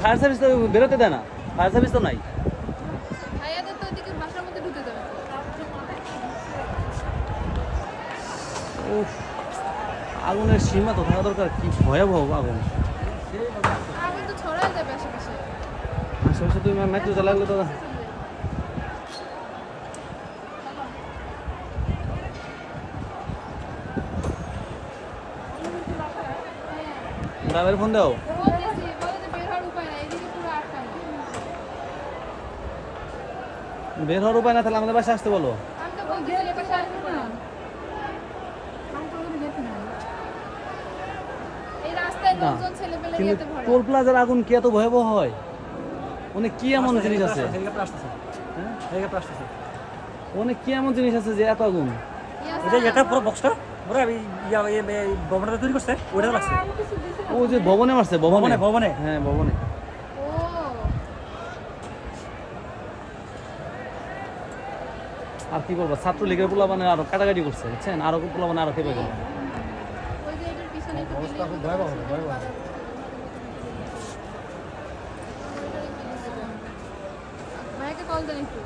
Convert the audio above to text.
Fire service তো বেরোতে দেয় না। ফায়ার সার্ভিস তো নাই। ভাইয়াদের তো ওইদিকে বাসার মধ্যে ঢুকে যাবে। উফ আগুনের সীমা তো থাকা দরকার। কি ভয়াবহ আগুন। আগুন তো ছড়ায় যাবে আশেপাশে। আশেপাশে তুমি মেট্রো চালালে তো ড্রাইভার ফোন দাও। বের হওয়ার উপায় না তাহলে আমাদের বাসায় আসতে বলো। টোল প্লাজার আগুন কি এত ভয়াবহ হয়? অনেক কি এমন জিনিস আছে? অনেক কি এমন জিনিস আছে যে এত আগুন? এটা এটা পুরো বক্সটা এই ইয়া ভবনটা তৈরি করছে ওটা লাগছে। ও যে ভবনে মারছে ভবনে? ভবনে, ভবনে। হ্যাঁ ভবনে। ও। আর কি বলব ছাত্রলীগের পোলা মানে আরও কাটাকাটি করছে বুঝছেন? আরও পোলা মানে আরও খেপে গেল ওই যে এটার পিছনে একটু building আছে, ভাইয়াকে কল দেন একটু।